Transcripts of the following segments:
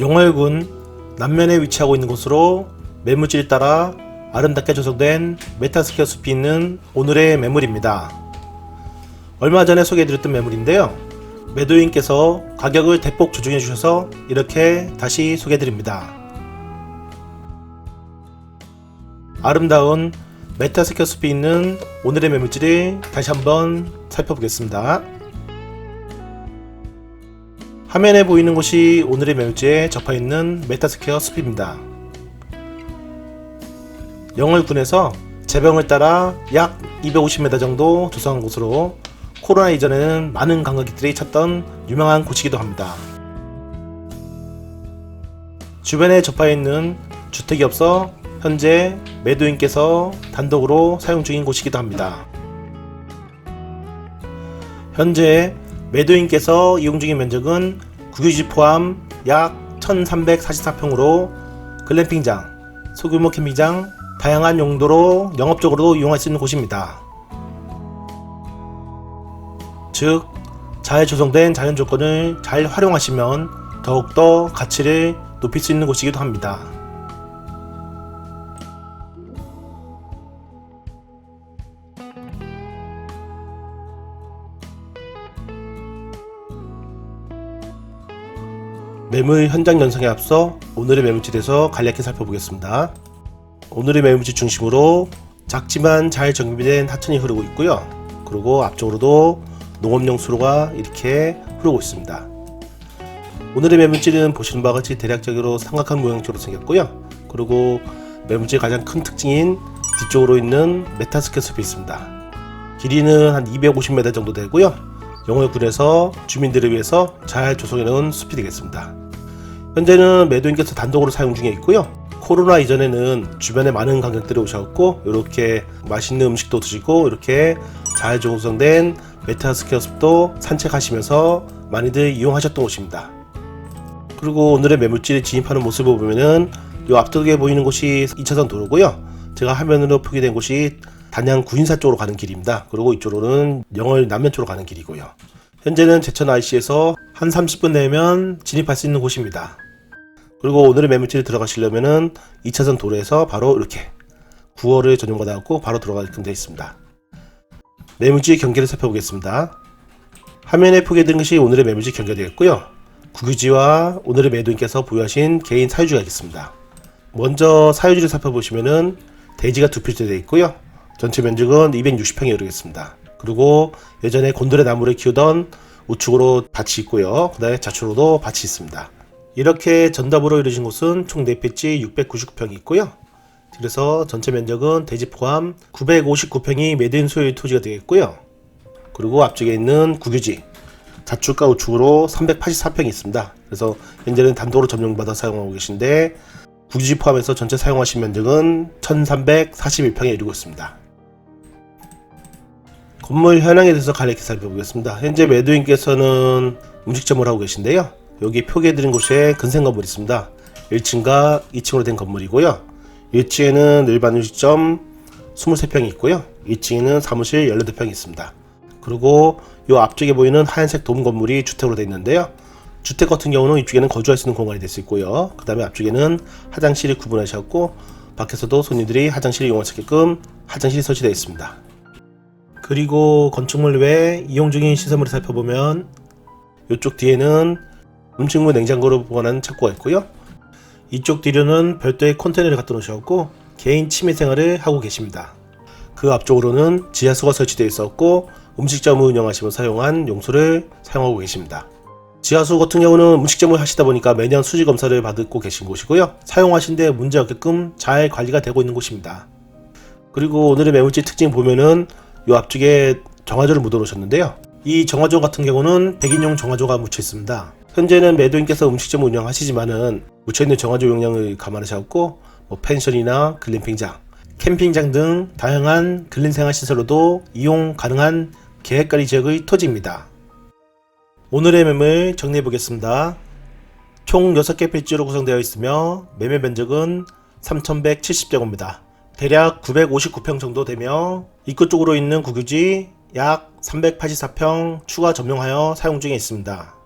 영월군 남면에 위치하고 있는 곳으로 매물질에 따라 아름답게 조성된 메타스퀘어 숲이 있는 오늘의 매물입니다. 얼마 전에 소개해드렸던 매물인데요. 매도인께서 가격을 대폭 조정해 주셔서 이렇게 다시 소개해드립니다. 아름다운 메타스퀘어 숲이 있는 오늘의 매물질을 다시 한번 살펴보겠습니다. 화면에 보이는 곳이 오늘의 매물지에 접해 있는 메타스퀘어 숲입니다. 영월군에서 재병을 따라 약 250m 정도 조성한 곳으로 코로나 이전에는 많은 관광객들이 찾던 유명한 곳이기도 합니다. 주변에 접해 있는 주택이 없어 현재 매도인께서 단독으로 사용 중인 곳이기도 합니다. 현재 매도인께서 이용 중인 면적은 국유지 포함 약 1344평으로 글램핑장, 소규모 캠핑장, 다양한 용도로 영업적으로도 이용할 수 있는 곳입니다. 즉, 잘 조성된 자연 조건을 잘 활용하시면 더욱더 가치를 높일 수 있는 곳이기도 합니다. 매물 현장 연성에 앞서 오늘의 매물지에서 간략히 살펴보겠습니다. 오늘의 매물지 중심으로 작지만 잘 정비된 하천이 흐르고 있고요. 그리고 앞쪽으로도 농업용 수로가 이렇게 흐르고 있습니다. 오늘의 매물지는 보시는 바와 같이 대략적으로 삼각형 모양처럼 생겼고요. 그리고 매물지의 가장 큰 특징인 뒤쪽으로 있는 메타스케 숲이 있습니다. 길이는 한 250m 정도 되고요. 영월군에서 주민들을 위해서 잘 조성해 놓은 숲이 되겠습니다. 현재는 매도인께서 단독으로 사용 중에 있고요. 코로나 이전에는 주변에 많은 관객들이 오셨고 이렇게 맛있는 음식도 드시고 이렇게 잘 조성된 메타스퀘어 숲도 산책하시면서 많이들 이용하셨던 곳입니다. 그리고 오늘의 매물지에 진입하는 모습을 보면은 이 앞쪽에 보이는 곳이 2차선 도로고요. 제가 화면으로 표기된 곳이 단양 구인사 쪽으로 가는 길입니다. 그리고 이쪽으로는 영월 남면 쪽으로 가는 길이고요. 현재는 제천 IC에서 한 30분 내면 진입할 수 있는 곳입니다. 그리고 오늘의 매물지에 들어가시려면은 2차선 도로에서 바로 이렇게 9월을 전용과 나왔고 바로 들어가게끔 되어 있습니다. 매물지의 경계를 살펴보겠습니다. 화면에 표기된 것이 오늘의 매물지 경계되었고요. 국유지와 오늘의 매도인께서 보유하신 개인 사유지가 있겠습니다. 먼저 사유지를 살펴보시면은 대지가 두 필지되어 있고요. 전체 면적은 260평에 이르겠습니다. 그리고 예전에 곤드레 나무를 키우던 우측으로 밭이 있고요. 그 다음에 좌측으로도 밭이 있습니다. 이렇게 전답으로 이루어진 곳은 총 4필지 699평이 있고요. 그래서 전체 면적은 대지 포함 959평이 매드인 소유의 토지가 되겠고요. 그리고 앞쪽에 있는 국유지 좌측과 우측으로 384평이 있습니다. 그래서 현재는 단독으로 점령받아 사용하고 계신데 국유지 포함해서 전체 사용하신 면적은 1341평에 이르고 있습니다. 건물 현황에 대해서 간략히 살펴보겠습니다. 현재 매도인께서는 음식점을 하고 계신데요. 여기 표기해드린 곳에 근생 건물이 있습니다. 1층과 2층으로 된 건물이고요. 1층에는 일반 음식점 23평이 있고요. 2층에는 사무실 18평이 있습니다. 그리고 이 앞쪽에 보이는 하얀색 돔 건물이 주택으로 되어 있는데요. 주택 같은 경우는 이쪽에는 거주할 수 있는 공간이 될 수 있고요. 그 다음에 앞쪽에는 화장실이 구분하셨고 밖에서도 손님들이 화장실을 이용할 수 있게끔 화장실이 설치되어 있습니다. 그리고 건축물 외 이용 중인 시설물을 살펴보면 이쪽 뒤에는 음식물 냉장고를 보관하는 창고가 있고요. 이쪽 뒤로는 별도의 컨테이너를 갖다 놓으셨고 개인 취미 생활을 하고 계십니다. 그 앞쪽으로는 지하수가 설치되어 있었고 음식점을 운영하시며 사용한 용소를 사용하고 계십니다. 지하수 같은 경우는 음식점을 하시다 보니까 매년 수지 검사를 받고 계신 곳이고요. 사용하신데 문제 없게끔 잘 관리가 되고 있는 곳입니다. 그리고 오늘의 매물지 특징 보면은 이 앞쪽에 정화조를 묻어 놓으셨는데요. 이 정화조 같은 경우는 백인용 정화조가 묻혀 있습니다. 현재는 매도인께서 음식점을 운영하시지만은 묻혀 있는 정화조 용량을 감안하셨고 뭐 펜션이나 글램핑장, 캠핑장 등 다양한 근린 생활 시설로도 이용 가능한 계획관리 지역의 토지입니다. 오늘의 매물 정리해 보겠습니다. 총 6개 필지로 구성되어 있으며 매매 면적은 3,170제곱입니다. 대략 959평 정도 되며 입구 쪽으로 있는 국유지 약 384평 추가 점용하여 사용 중에 있습니다.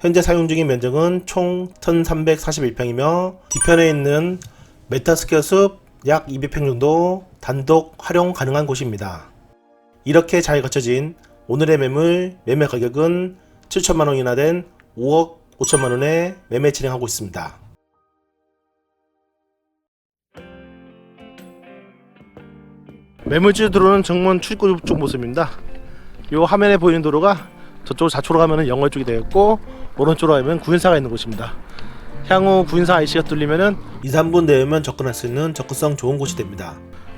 현재 사용 중인 면적은 총 1341평이며 뒤편에 있는 메타스퀘어 숲약 200평 정도 단독 활용 가능한 곳입니다. 이렇게 잘 갖춰진 오늘의 매물 매매 가격은 7천만 원이나 된 5억 5천만 원에 매매 진행하고 있습니다. 매물지 들어오는 정문 출구 쪽 모습입니다. 요 화면에 보이는 도로가 저쪽 좌초로 가면은 영월 쪽이 되었고 오른쪽으로 가면 구인사가 있는 곳입니다. 향후 구인사 IC가 뚫리면은 2, 3분 내면 접근할 수 있는 접근성 좋은 곳이 됩니다.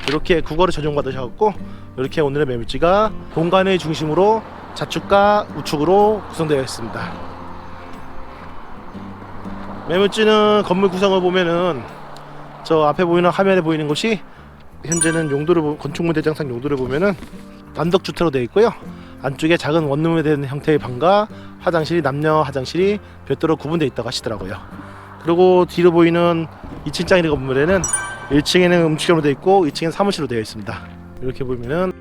이렇게 국어를 전용받으셔갖고 이렇게 오늘의 매물지가 공간의 중심으로 좌측과 우측으로 구성되어 있습니다. 매물지는 건물 구성을 보면은 저 앞에 보이는 화면에 보이는 곳이 현재는 용도를 보- 건축물 대장상 용도를 보면은 단독 주택으로 되어 있고요. 안쪽에 작은 원룸에 된 형태의 방과 화장실이 남녀 화장실이 별도로 구분되어 있다고 하시더라고요. 그리고 뒤로 보이는 2층짜리 건물에는 1층에는 음식점으로 되어 있고 2층에는 사무실로 되어 있습니다. 이렇게 보면은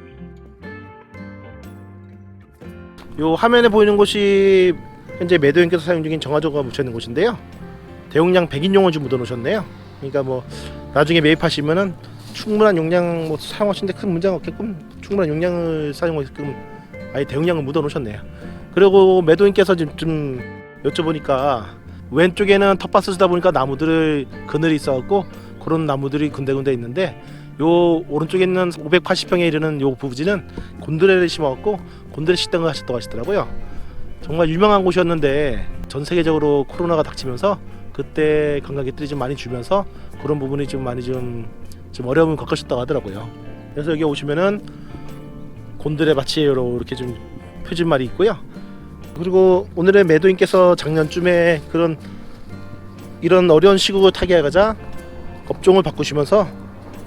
요 화면에 보이는 곳이 현재 매도인께서 사용 중인 정화조가 묻혀 있는 곳인데요. 대용량 100인용을 좀 묻어 놓으셨네요. 그러니까 뭐 나중에 매입하시면은 충분한 용량 뭐 사용하시는데 큰 문제가 없게끔 충분한 용량을 사용하게끔 아예 대용량을 묻어 놓으셨네요. 그리고 매도인께서 지금 좀 여쭤보니까 왼쪽에는 텃밭을 쓰다 보니까 나무들을 그늘이 있어갖고 그런 나무들이 군데군데 있는데 요 오른쪽에 있는 580평에 이르는 요 부지는 곤드레를 심어갖고 곤드레 식당을 하셨다고 하시더라고요. 정말 유명한 곳이었는데 전 세계적으로 코로나가 닥치면서 그때 관광객들이 좀 많이 줄면서 그런 부분이 좀 많이 좀, 좀 어려움을 겪으셨다고 하더라고요. 그래서 여기 오시면은 곤드레 밭이 이렇게 좀 표준말이 있고요. 그리고 오늘의 매도인께서 작년쯤에 그런 이런 어려운 시국을 타개하자 업종을 바꾸시면서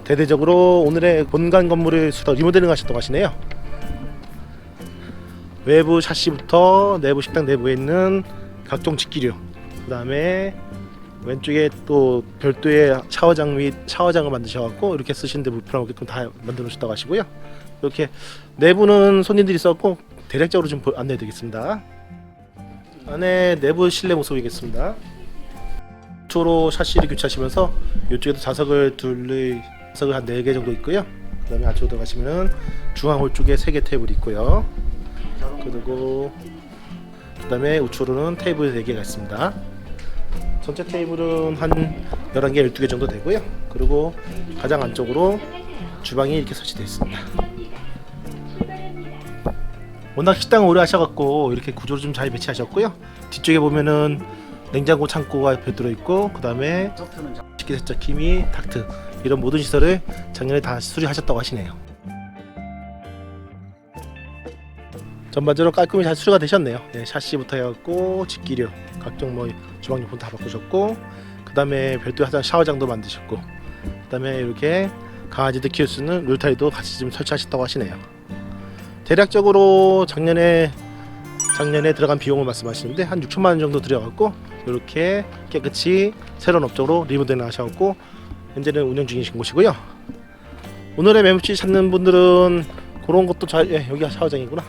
대대적으로 오늘의 본관 건물을 수다 리모델링 하셨다고 하시네요. 외부 샤시부터 내부 식당 내부에 있는 각종 직기류 그 다음에 왼쪽에 또 별도의 샤워장 및 샤워장을 만드셔갖고 이렇게 쓰시는데 불편하게끔 다 만들어 놓으셨다고 하시고요 이렇게 내부는 손님들이 썼고 대략적으로 좀 보- 안내해 드리겠습니다. 안에 내부 실내 모습이겠습니다. 초로 샤시를 교체하시면서 이쪽에도 좌석을 둘 좌석을 한 4개 정도 있고요. 그 다음에 안쪽으로 들어가시면 중앙홀 쪽에 3개 테이블이 있고요. 그리고 그 다음에 우측으로는 테이블 4개가 있습니다. 전체 테이블은 한 11개, 12개 정도 되고요. 그리고 가장 안쪽으로 주방이 이렇게 설치되어 있습니다 워낙 식당을 오래 하셔갖고 이렇게 구조를 좀 잘 배치하셨고요 뒤쪽에 보면은 냉장고 창고가 별도로 있고 그 다음에 식기 세척기 및 닥트 이런 모든 시설을 작년에 다 수리하셨다고 하시네요 전반적으로 깔끔히 잘 수리가 되셨네요. 네, 샤시부터 해갖고 집기류, 각종 뭐 주방용품 다 바꾸셨고, 그 다음에 별도 화장 샤워장도 만드셨고, 그 다음에 이렇게 강아지들 키울 수 있는 룰타리도 같이 좀 설치하셨다고 하시네요. 대략적으로 작년에 작년에 들어간 비용을 말씀하시는데 한 6천만 원 정도 들여갖고 이렇게 깨끗이 새로운 업적으로 리모델링 하셔갖고 현재는 운영 중이신 곳이고요. 오늘의 매물지 찾는 분들은 그런 것도 잘 예, 여기가 샤워장이구나.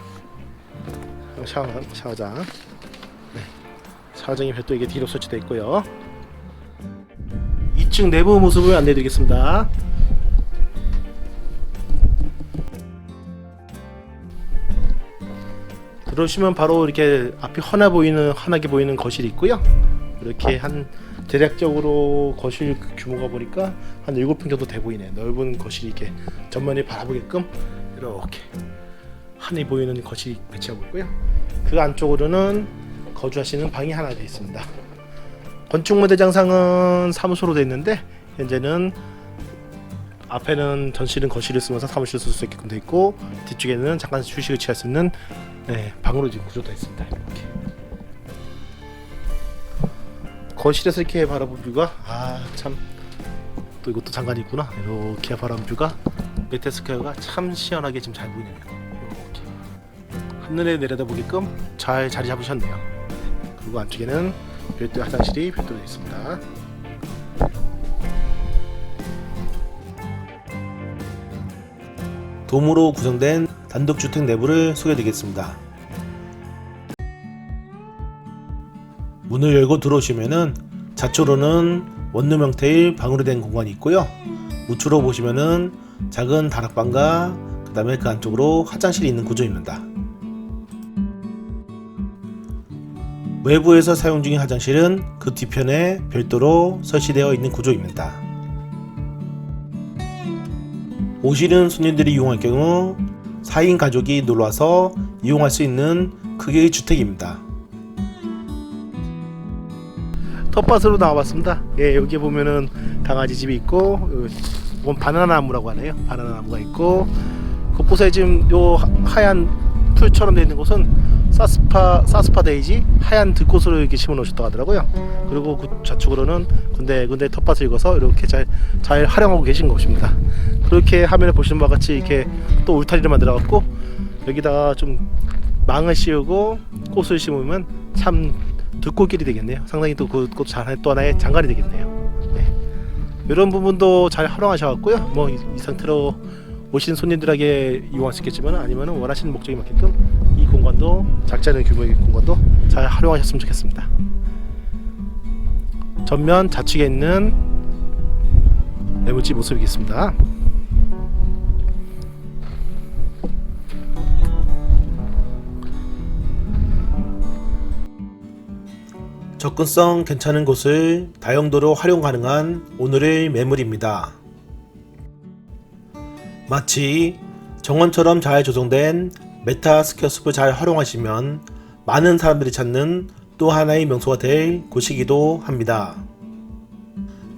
샤워, 샤워장 네. 샤워장이 별도 이게 뒤로 설치되어 있고요 2층 내부 모습을 안내해 드리겠습니다 들어오시면 바로 이렇게 앞이 환해 보이는 환하게 보이는 거실이 있고요 이렇게 한 대략적으로 거실 규모가 보니까 한 7평 정도 돼 보이네 넓은 거실이 이렇게 전면이 바라보게끔 이렇게 환히 보이는 거실이 배치하고 있고요. 그 안쪽으로는 거주하시는 방이 하나 되어 있습니다. 건축물 대장상은 사무소로 되어 있는데 현재는 앞에는 전실은 거실을 쓰면서 사무실을 쓸수 있게끔 되어 있고 뒤쪽에는 잠깐 휴식을 취할 수 있는 네, 방으로 지금 구조되어 있습니다. 이렇게 거실에서 이렇게 바라본 뷰가 아 참 또 이것도 장관이 있구나 이렇게 바라본 뷰가 메테스퀘어가 참 시원하게 지금 잘 보이네요. 이렇게. 하늘에 내려다보게끔 잘 자리 잡으셨네요. 그리고 안쪽에는 별도 화장실이 별도로 있습니다. 도무로 구성된 단독주택 내부를 소개해드리겠습니다. 문을 열고 들어오시면은 좌측으로는 원룸 형태의 방으로 된 공간이 있고요. 우측으로 보시면은 작은 다락방과 그 다음에 그 안쪽으로 화장실이 있는 구조입니다. 외부에서 사용 중인 화장실은 그 뒤편에 별도로 설치되어 있는 구조입니다. 오시는 손님들이 이용할 경우 4인 가족이 놀러와서 이용할 수 있는 크기의 주택입니다. 텃밭으로 나와봤습니다. 예, 여기 보면은 강아지 집이 있고, 어, 이건 바나나 나무라고 하네요. 바나나 나무가 있고, 곳곳에 지금 요 하- 하얀 풀처럼 되어 있는 곳은 사스파 사스파 데이지 하얀 들꽃으로 이렇게 심어 놓으셨다고 하더라고요. 그리고 그 좌측으로는 군데 군데 텃밭을 읽어서 이렇게 잘, 잘 활용하고 계신 것입니다. 그렇게 화면에 보시는 바와 같이 이렇게 또 울타리를 만들어 갖고 여기다가 좀 망을 씌우고 꽃을 심으면 참 들꽃길이 되겠네요. 상당히 또그꽃 또 하나의 장관이 되겠네요. 네. 이런 부분도 잘 활용하셔갖고요. 뭐이 상태로 오신 손님들에게 이용할 수 있겠지만 아니면 원하시는 목적에 맞게끔 이 공간도 작지 않은 규모의 공간도 잘 활용하셨으면 좋겠습니다. 전면 좌측에 있는 매물집 모습이겠습니다. 접근성 괜찮은 곳을 다용도로 활용 가능한 오늘의 매물입니다. 마치 정원처럼 잘 조성된 메타 스퀘어숲을 잘 활용하시면 많은 사람들이 찾는 또 하나의 명소가 될 곳이기도 합니다.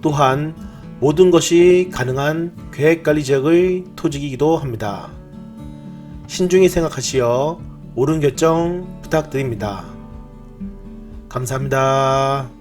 또한 모든 것이 가능한 계획관리 지역의 토지이기도 합니다. 신중히 생각하시어 옳은 결정 부탁드립니다. 감사합니다.